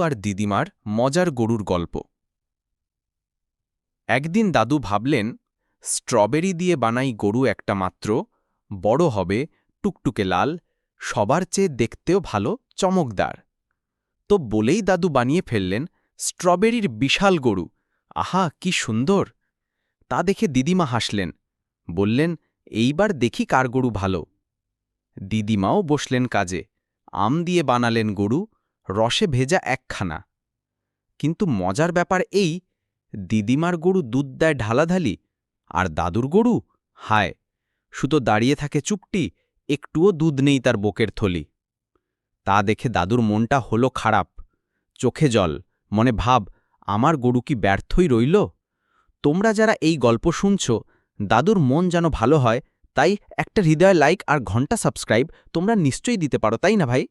আর দিদিমার মজার গরুর গল্প। একদিন দাদু ভাবলেন, স্ট্রবেরি দিয়ে বানাই গরু একটা মাত্র, বড় হবে, টুকটুকে লাল, সবার চেয়ে দেখতেও ভালো, চমকদার। তো বলেই দাদু বানিয়ে ফেললেন স্ট্রবেরির বিশাল গরু। আহা, কি সুন্দর! তা দেখে দিদিমা হাসলেন, বললেন, এইবার দেখি কার গরু ভালো। দিদিমাও বসলেন কাজে, আম দিয়ে বানালেন গরু রসে ভেজা একখানা। কিন্তু মজার ব্যাপার এই, দিদিমার গরু দুধ দেয় ঢালাঢালি, আর দাদুর গরু? হায় শুধু দাঁড়িয়ে থাকে চুপটি, একটুও দুধ নেই তার বকের থলি। তা দেখে দাদুর মনটা হলো খারাপ, চোখে জল, মনে ভাব, আমার গরু কি ব্যর্থই রইল? তোমরা যারা এই গল্প শুনছ, দাদুর মন যেন ভালো হয়, তাই একটা হৃদয় লাইক আর ঘণ্টা সাবস্ক্রাইব তোমরা নিশ্চয়ই দিতে পারো, তাই না ভাই?